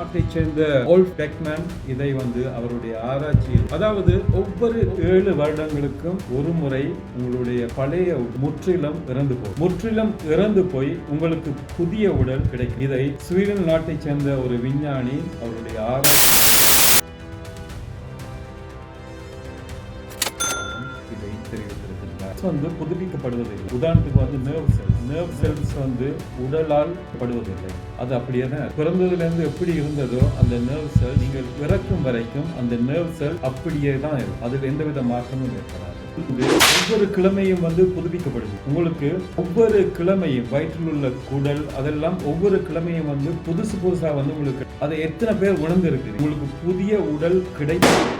நாட்டைச் சேர்ந்த ஓல்ஃப் பெக்மேன் இதை வந்து அவருடைய ஆராய்ச்சியில் அதாவது ஒவ்வொரு ஏழு வருடங்களுக்கும் ஒரு முறை உங்களுடைய பழைய முற்றிலும் இறந்து போய் முற்றிலும் இறந்து போய் உங்களுக்கு புதிய உடல் கிடைக்கும். இதை ஸ்வீடன் நாட்டைச் சேர்ந்த ஒரு விஞ்ஞானி அவருடைய ஆராய்ச்சி வந்து புதுப்பிக்கப்படுவதில்லை. உதாரணத்துக்கு வந்து நர்வ் செல்ஸ் நர்வ் செல்ஸ் வந்து உடலால் படுவதில்லை. அது அப்படியே தான் பிறந்ததுலேருந்து எப்படி இருந்ததோ அந்த நர்வ் செல் நீங்கள் இறக்கும் வரைக்கும் அந்த நர்வ் செல் அப்படியே தான் இருக்கும். அதில் எந்தவித மாற்றமும் ஏற்படாது. ஒவ்வொரு கிழமையும் வந்து புதுப்பிக்கப்படுது. உங்களுக்கு ஒவ்வொரு கிழமையும் வயிற்றில் உள்ள குடல் அதெல்லாம் ஒவ்வொரு கிழமையும் வந்து புதுசு புதுசா வந்து உங்களுக்கு அதை எத்தனை பேர் உணர்ந்து இருக்கு உங்களுக்கு புதிய உடல் கிடைக்கும்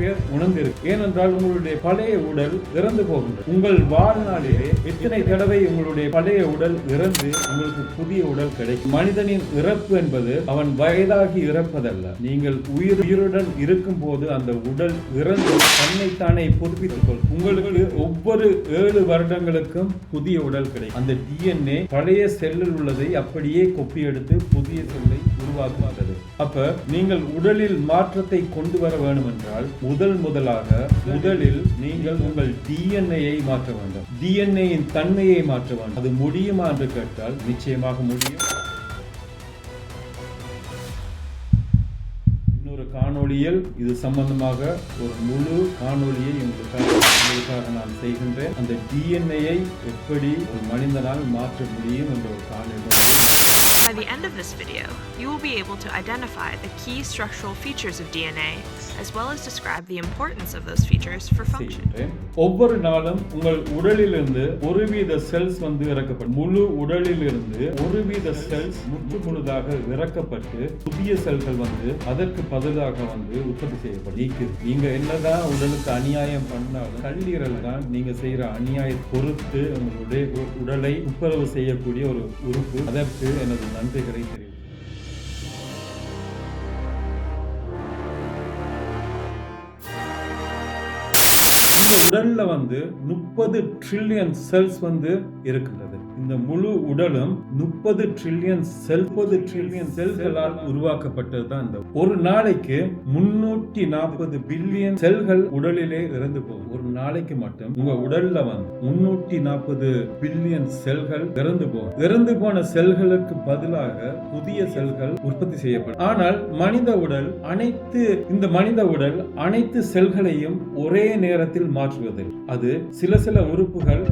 பேர் உணர்ந்திருக்கு. ஏனென்றால் உங்களுடைய பழைய உடல் இறந்து போகின்றது. உங்கள் வாழ்நாளிலே எத்தனை தடவை உங்களுடைய பழைய உடல் இறந்து உங்களுக்கு புதிய உடல் கிடைக்கும்? மனிதனின் இறப்பு என்பது அவன் வயதாகி இறப்பதல்ல. நீங்கள் உயிர் உயிருடன் இருக்கும் போது அந்த உடல் இறந்து தன்னைத்தானே புதுப்பித்துக் கொள். உங்களுக்கு ஒவ்வொரு ஏழு வருடங்களுக்கும் புதிய உடல் கிடைக்கும். அந்த டிஎன்ஏ பழைய செல்லில் உள்ளதை அப்படியே கொப்பி எடுத்து புதிய செல்லை உருவாக்குகிறது அப்ப நீங்கள் உடலில் மாற்றத்தை கொண்டு வர வேண்டும் என்றால் முதல் முதலாக முதலில் நீங்கள் உங்கள் டிஎன்ஏயை மாற்ற வேண்டும். டிஎன்ஏயின் தன்மையை மாற்ற வேண்டும். அது முடியுமா என்று கேட்டால் நிச்சயமாக முடியும். இன்னொரு காணொளியில் இது சம்பந்தமாக ஒரு முழு காணொளியை உங்களுக்காக உங்களுக்காக நான் செய்கின்றேன். அந்த டிஎன்ஏயை எப்படி ஒரு மனிதனால் மாற்ற முடியும் என்ற ஒரு காணொலி By the end of this video, you will be able to identify the key structural features of DNA, as well as describe the importance of those features for function. செய்கின்றேன் ஒவ்வொரு நாளும் உங்கள் உடலிலிருந்து ஒரு வீத செல்ஸ் வந்து இறக்கப்படும் முழு உடலிலிருந்து ஒரு வீத செல்ஸ் முற்று முழுதாக இறக்கப்பட்டு புதிய செல்கள் வந்து அதற்கு பதிலாக வந்து உற்பத்தி செய்யப்படும் நீக்குது நீங்க என்னதான் உடலுக்கு அநியாயம் பண்ணாலும் கல்லீரல் தான் நீங்க செய்யற அநியாய பொறுத்து உங்களுடைய உ- உடலை துப்புரவு செய்யக்கூடிய ஒரு உறுப்பு. அதற்கு எனது நன்றிகளை தெரிவிக்கிறேன் உடல்ல வந்து முப்பது ட்ரில்லியன் செல்ஸ் வந்து இருக்கின்றது. இந்த முழு உடலும் முப்பது ட்ரில்லியன் செல் முப்பது ட்ரில்லியன் செல்களால் உருவாக்கப்பட்டது தான் இந்த. ஒரு நாளைக்கு முன்னூற்றி நாற்பது பில்லியன் செல்கள் உடலிலே இறந்து போகும். ஒரு நாளைக்கு மட்டும் உங்க உடல்ல வந்து முன்னூற்றி நாற்பது பில்லியன் செல்கள் இறந்து போகும். இறந்து போன செல்களுக்கு பதிலாக புதிய செல்கள் உற்பத்தி செய்யப்படும். ஆனால் மனித உடல் அனைத்து இந்த மனித உடல் அனைத்து செல்களையும் ஒரே நேரத்தில் மாற்றுவதில். அது சில சில உறுப்புகள்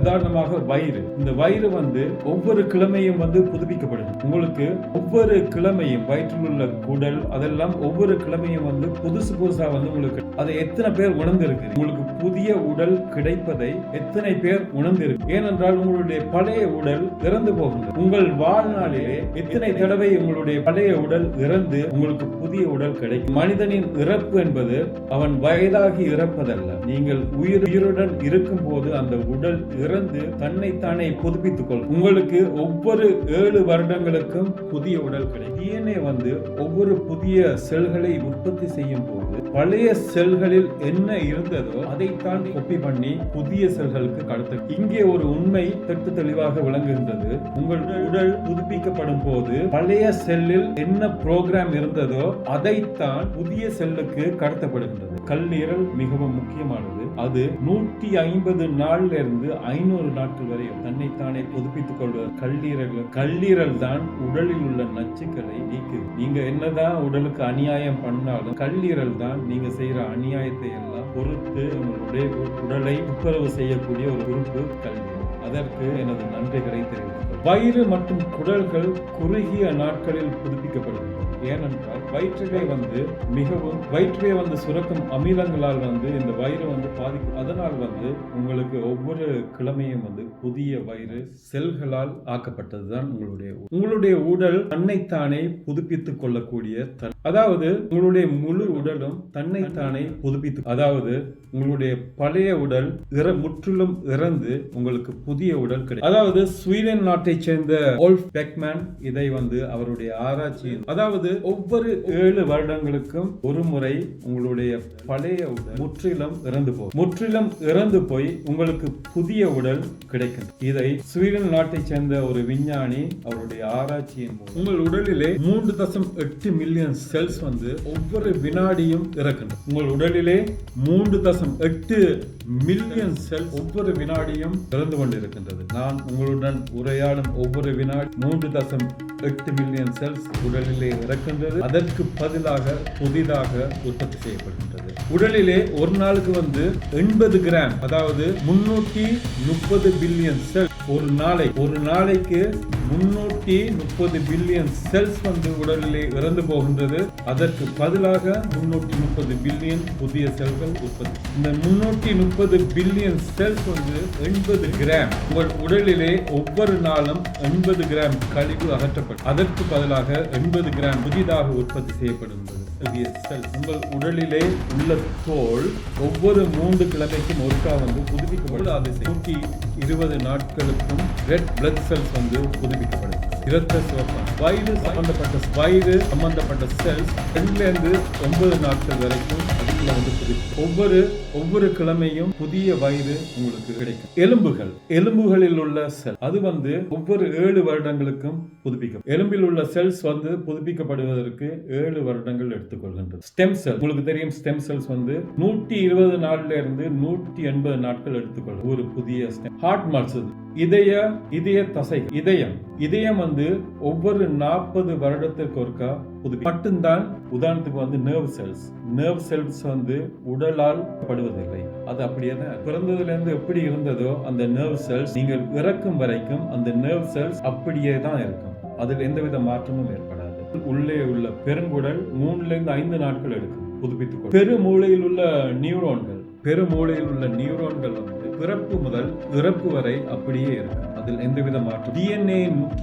உதாரணமாக வயிறு. இந்த வயிறு வந்து ஒவ்வொரு கிழமையும் வந்து புதுப்பிக்கப்படும் உங்களுக்கு ஒவ்வொரு கிழமையும் வயிற்றில் உள்ள குடல் அதெல்லாம் ஒவ்வொரு கிழமையும் வந்து புதுசு புதுசாக வந்து உங்களுக்கு அதை எத்தனை பேர் உணர்ந்திருக்கு உங்களுக்கு புதிய உடல் கிடைப்பதை எத்தனை பேர் உணர்ந்திருக்கு ஏனென்றால் உங்களுடைய பழைய உடல் இறந்து போகின்றது. உங்கள் வாழ்நாளிலே எத்தனை தடவை உங்களுடைய பழைய உடல் இறந்து உங்களுக்கு புதிய உடல் கிடைக்கும்? மனிதனின் இறப்பு என்பது அவன் வயதாகி இறப்பதல்ல. நீங்கள் உயிர் உயிருடன் இருக்கும் போது அந்த உடல் இறந்து தன்னைத்தானே புதுப்பித்துக் கொள்ளும் உங்களுக்கு ஒவ்வொரு ஏழு வருடங்களுக்கும் புதிய உடல் கிடைக்கும். டிஎன்ஏ வந்து ஒவ்வொரு புதிய செல்களை உற்பத்தி செய்யும் போது பழைய செல் செல்களில் என்ன இருந்ததோ அதைத்தான் கொப்பி பண்ணி புதிய செல்களுக்கு கடத்த. இங்கே ஒரு உண்மை தெட்டு தெளிவாக விளங்குகின்றது. உங்கள் உடல் புதுப்பிக்கப்படும் போது பழைய செல்லில் என்ன புரோகிராம் இருந்ததோ அதைத்தான் புதிய செல்லுக்கு கடத்தப்படுகின்றது. கல்லீரல் மிகவும் முக்கியமானது. அது நூற்றி ஐம்பது நாள்ல இருந்து ஐநூறு நாட்கள் வரை தன்னைத்தானே புதுப்பித்துக் கொள்வது. கல்லீரல் கல்லீரல் தான் உடலில் உள்ள நச்சுக்களை நீக்குது. நீங்க என்னதான் உடலுக்கு அநியாயம் பண்ணாலும் கல்லீரல் தான் நீங்க செய்யற அநியாயத்தை எல்லாம் பொறுத்து உங்களுடைய உடலை உத்தரவு செய்யக்கூடிய ஒரு உறுப்பு கல்வி. அதற்கு எனது நன்றிகளை தெரிவித்தேன் வயிறு மற்றும் குடல்கள் குறுகிய நாட்களில் புதுப்பிக்கப்படுகின்றன. ஏனென்றால் வயிற்றுவே வந்து மிகவும் வயிற்றுவே வந்து சுரக்கும் அமிலங்களால் வந்து இந்த வயிறு வந்து பாதிக்கும். அதனால் வந்து உங்களுக்கு ஒவ்வொரு கிழமையும் வந்து புதிய வயிறு செல்களால் ஆக்கப்பட்டது தான் உங்களுடைய உங்களுடைய உடல் தன்னைத்தானே புதுப்பித்துக் கொள்ளக்கூடிய தன் அதாவது உங்களுடைய முழு உடலும் தன்னைத்தானே புதுப்பித்து அதாவது உங்களுடைய பழைய உடல் இற முற்றிலும் இறந்து உங்களுக்கு புதிய உடல் கிடைக்கும். அதாவது ஸ்வீடன் நாட்டைச் சேர்ந்த ஓல்ஃப் பெக்மேன் இதை வந்து அவருடைய ஆராய்ச்சியில் அதாவது ஒவ்வொரு ஏழு வருடங்களுக்கும் ஒரு முறை உங்களுடைய பழைய உடல் முற்றிலும் இறந்து போகும் முற்றிலும் இறந்து போய் உங்களுக்கு புதிய உடல் கிடைக்கும் இதை ஸ்வீடன் நாட்டைச் சேர்ந்த ஒரு விஞ்ஞானி அவருடைய ஆராய்ச்சியின் மூலம் உங்கள் உடலிலே மூன்று தசம் எட்டு மில்லியன் செல்ஸ் வந்து ஒவ்வொரு வினாடியும் இறக்கணும் உங்கள் உடலிலே மூன்று தசம் எட்டு மில்லியன் செல் ஒவ்வொரு வினாடியும் இறந்து கொண்டிருக்கின்றது. நான் உங்களுடன் உரையாடும் ஒவ்வொரு வினாடி மூன்று தசம் எட்டு மில்லியன் செல்ஸ் உடலிலே இறக்கின்றது. அதற்கு பதிலாக புதிதாக உற்பத்தி செய்யப்படுகின்றது. உடலிலே ஒரு நாளுக்கு வந்து எண்பது கிராம் அதாவது முன்னூற்றி முப்பது பில்லியன் செல் ஒரு நாளை ஒரு நாளைக்கு முன்னூற்றி முப்பது பில்லியன் செல்ஸ் வந்து உடலிலே இறந்து போகின்றது. அதற்கு பதிலாக முன்னூற்றி முப்பது பில்லியன் புதிய செல்கள் உற்பத்தி. இந்த முன்னூற்றி முப்பது பில்லியன் செல்ஸ் வந்து எண்பது கிராம். உங்கள் உடலிலே ஒவ்வொரு நாளும் எண்பது கிராம் கழிவு அகற்றப்படும். அதற்கு பதிலாக எண்பது கிராம் புதிதாக உற்பத்தி செய்யப்படுகின்றது. உங்கள் உடலிலே உள்ள தோல் ஒவ்வொரு மூன்று கிழமைக்கும் ஒருக்கா வந்து புதுப்பிக்கப்படும். அது நூற்றி இருபது நாட்களுக்கும் ரெட் பிளட் செல்ஸ் வந்து புதுப்பிக்கப்படும் இரத்த சிவப்பம் வயிறு சம்பந்தப்பட்ட வயிறு சம்பந்தப்பட்ட செல்ஸ் ரெண்டுல இருந்து ஒன்பது நாட்கள் வரைக்கும் அதுக்குள்ள வந்து புதுப்பிக்கும். ஒவ்வொரு ஒவ்வொரு கிழமையும் புதிய வயிறு உங்களுக்கு கிடைக்கும். எலும்புகள். எலும்புகளில் உள்ள செல் அது வந்து ஒவ்வொரு ஏழு வருடங்களுக்கும் புதுப்பிக்கும். எலும்பில் உள்ள செல்ஸ் வந்து புதுப்பிக்கப்படுவதற்கு ஏழு வருடங்கள் எடுத்துக்கொள்கின்றது. ஸ்டெம் செல் உங்களுக்கு தெரியும் ஸ்டெம் செல்ஸ் வந்து நூற்றி இருபது நாள்ல இருந்து நூற்றி எண்பது நாட்கள் எடுத்துக்கொள்ளும். ஒரு புதிய ஸ்டெம் ஹார்ட் மசில் இதய இதய தசை இதயம். இதயம் வந்து ஒவ்வொரு நாற்பது வருடத்திற்கு ஒருக்கா புது மட்டும்தான் உதாரணத்துக்கு வந்து நர்வ் செல்ஸ் நர்வ் செல்ஸ் வந்து உடலால் படுவதில்லை. அது அப்படியே தான் பிறந்ததுல இருந்து எப்படி இருந்ததோ அந்த நர்வ் செல்ஸ் நீங்கள் இறக்கும் வரைக்கும் அந்த நர்வ் செல்ஸ் அப்படியே தான் இருக்கும். அதில் எந்தவித மாற்றமும் ஏற்படாது. உள்ளே உள்ள பெருங்குடல் மூணுல இருந்து ஐந்து நாட்கள் எடுக்கும். புதுப்பித்துக் பெருமூளையில் உள்ள நியூரோன்கள் பெருமூளையில் உள்ள நியூரோன்கள் வந்து பிறப்பு முதல் இறப்பு வரை அப்படியே இருக்கும். அதில் எந்தவித மாற்றம் டிஎன்ஏ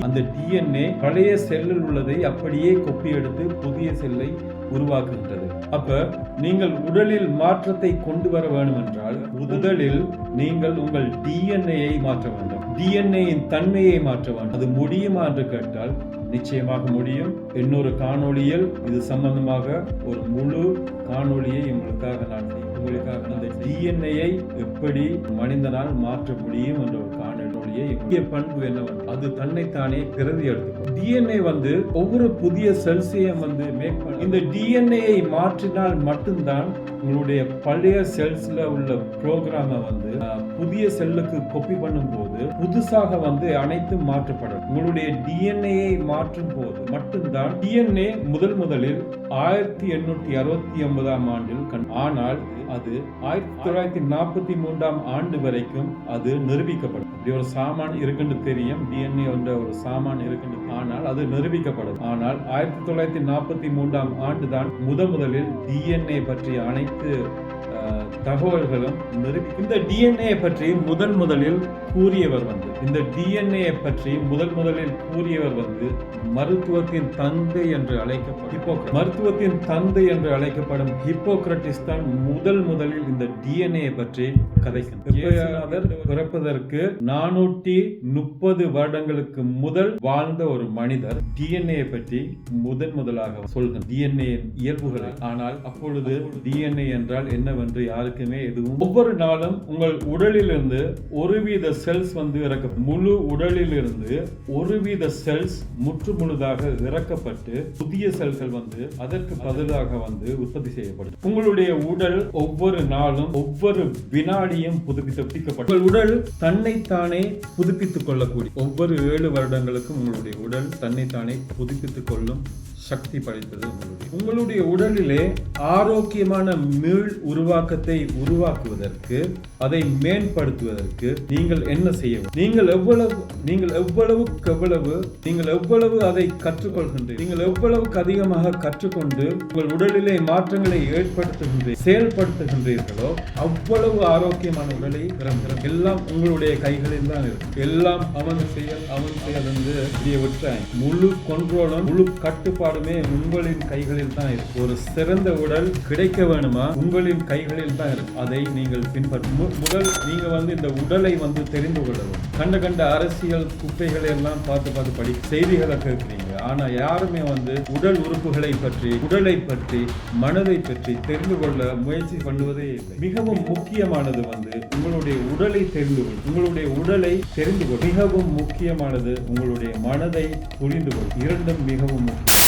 அந்த டிஎன்ஏ பழைய செல்லில் உள்ளதை அப்படியே கொப்பி எடுத்து புதிய செல்லை உருவாக்குகின்றது. அப்ப நீங்கள் உடலில் மாற்றத்தை கொண்டு வர வேண்டும் என்றால் முதலில் நீங்கள் உங்கள் டிஎன்ஏயை மாற்ற வேண்டும். டிஎன்ஏயின் தன்மையை மாற்ற வேண்டும். அது முடியுமா என்று கேட்டால் நிச்சயமாக முடியும். இன்னொரு காணொளியில் இது சம்பந்தமாக ஒரு முழு காணொளியை உங்களுக்காக நான் செய்வேன். உங்களுக்காக அந்த டிஎன்ஏயை எப்படி மனிதனால் மாற்ற முடியும் என்ற ஒரு காணொளியை முக்கிய பண்பு என்ன அது தன்னைத்தானே பிரதி எடுத்துக்கும். டிஎன்ஏ வந்து ஒவ்வொரு புதிய செல்ஸையும் வந்து மேக் பண்ண இந்த டிஎன்ஏயை மாற்றினால் மட்டும்தான் உங்களுடைய பழைய செல்ஸ்ல உள்ள ப்ரோக்ராமை வந்து புதிய செல்லுக்கு கொப்பி பண்ணும்போது புதுசாக வந்து அனைத்தும் மாற்றப்படும். உங்களுடைய டிஎன்ஏயை மாற்றும் போது மட்டும்தான் டிஎன்ஏ முதல் முதலில் ஆயிரத்தி எண்ணூற்றி அறுபத்தி ஒன்பதாம் ஆண்டில் கண் ஆனால் அது ஆயிரத்தி தொள்ளாயிரத்தி நாற்பத்தி மூன்றாம் ஆண்டு வரைக்கும் அது நிரூபிக்கப்படும். இப்படி ஒரு சா சாமான் இருக்குன்னு தெரியும். டிஎன்ஏ என்ற ஒரு சாமான் இருக்குன்னு ஆனால் அது நிரூபிக்கப்படும். ஆனால் ஆயிரத்தி தொள்ளாயிரத்தி நாற்பத்தி மூன்றாம் ஆண்டு தான் முத முதலில் டிஎன்ஏ பற்றிய அனைத்து தகவல்களும் இந்த டிஎன்ஏ பற்றி முதன் முதலில் கூறியவர் வந்து இந்த டிஎன்ஏ பற்றி முதல் முதலில் கூறியவர் வந்து மருத்துவத்தின் தந்தை என்று அழைக்கப்படும் ஹிப்போக்ரட் மருத்துவத்தின் தந்தை என்று அழைக்கப்படும் ஹிப்போக்ரட்டிஸ் தான் முதல் முதலில் இந்த டிஎன்ஏ பற்றி கதைக்கின்றார். பிறப்பதற்கு நானூற்றி முப்பது வருடங்களுக்கு முதல் வாழ்ந்த ஒரு மனிதர். டிஎன்ஏ பற்றி முதன் முதலாக சொல்கிறார் டிஎன்ஏ இயல்புகளை ஆனால் அப்பொழுது டிஎன்ஏ என்றால் என்னவென்று யாருக்குமே எதுவும் ஒவ்வொரு நாளும் உங்கள் உடலிலிருந்து ஒருவித செல்ஸ் வந்து இறக்க முழு உடலிலிருந்து ஒருவித செல்ஸ் முற்று முழுதாக இறக்கப்பட்டு புதிய செல்கள் வந்து அதற்கு பதிலாக வந்து உற்பத்தி செய்யப்படும். உங்களுடைய உடல் ஒவ்வொரு நாளும் ஒவ்வொரு வினாடியும் புதுப்பிக்கப்படும். உங்கள் உடல் தன்னைத்தானே புதுப்பித்துக் கொள்ளக்கூடிய ஒவ்வொரு ஏழு வருடங்களுக்கும் உங்களுடைய உடல் தன்னைத்தானே புதுப்பித்துக் கொள்ளும் சக்தி படைத்தது உங்களுடைய. உங்களுடைய உடலிலே ஆரோக்கியமான மீள் உருவாக்கத்தை உருவாக்குவதற்கு அதை மேம்படுத்துவதற்கு நீங்கள் என்ன செய்ய நீங்கள் எவ்வளவு நீங்கள் எவ்வளவுக்கு எவ்வளவு நீங்கள் எவ்வளவு அதை கற்றுக்கொள்கின்றீர்கள்? நீங்கள் எவ்வளவுக்கு அதிகமாக கற்றுக்கொண்டு உங்கள் உடலிலே மாற்றங்களை ஏற்படுத்துகின்றீர்கள் செயல்படுத்துகின்றீர்களோ அவ்வளவு ஆரோக்கியமான உடலை பெறுகிறோம் எல்லாம் உங்களுடைய கைகளில் தான் இருக்கு எல்லாம் அவன் செயல் அவன் செயல் என்று இப்படியே முழு கொன்றோலும் முழு எல்லாருமே உங்களின் கைகளில் தான் இருக்கு ஒரு சிறந்த உடல் கிடைக்க வேணுமா? உங்களின் கைகளில் தான் இருக்கு அதை நீங்கள் பின்பற்ற முதல் நீங்க வந்து இந்த உடலை வந்து தெரிந்து கொள்ளவும். கண்ட கண்ட அரசியல் குப்பைகளை எல்லாம் பார்த்து பார்த்து படி செய்திகளை கேட்குறீங்க. ஆனா யாருமே வந்து உடல் உறுப்புகளை பற்றி உடலை பற்றி மனதை பற்றி தெரிந்து கொள்ள முயற்சி பண்ணுவதே இல்லை. மிகவும் முக்கியமானது வந்து உங்களுடைய உடலை தெரிந்து கொள் உங்களுடைய உடலை தெரிந்து கொள். மிகவும் முக்கியமானது உங்களுடைய மனதை புரிந்து கொள். இரண்டும் மிகவும் முக்கியம்.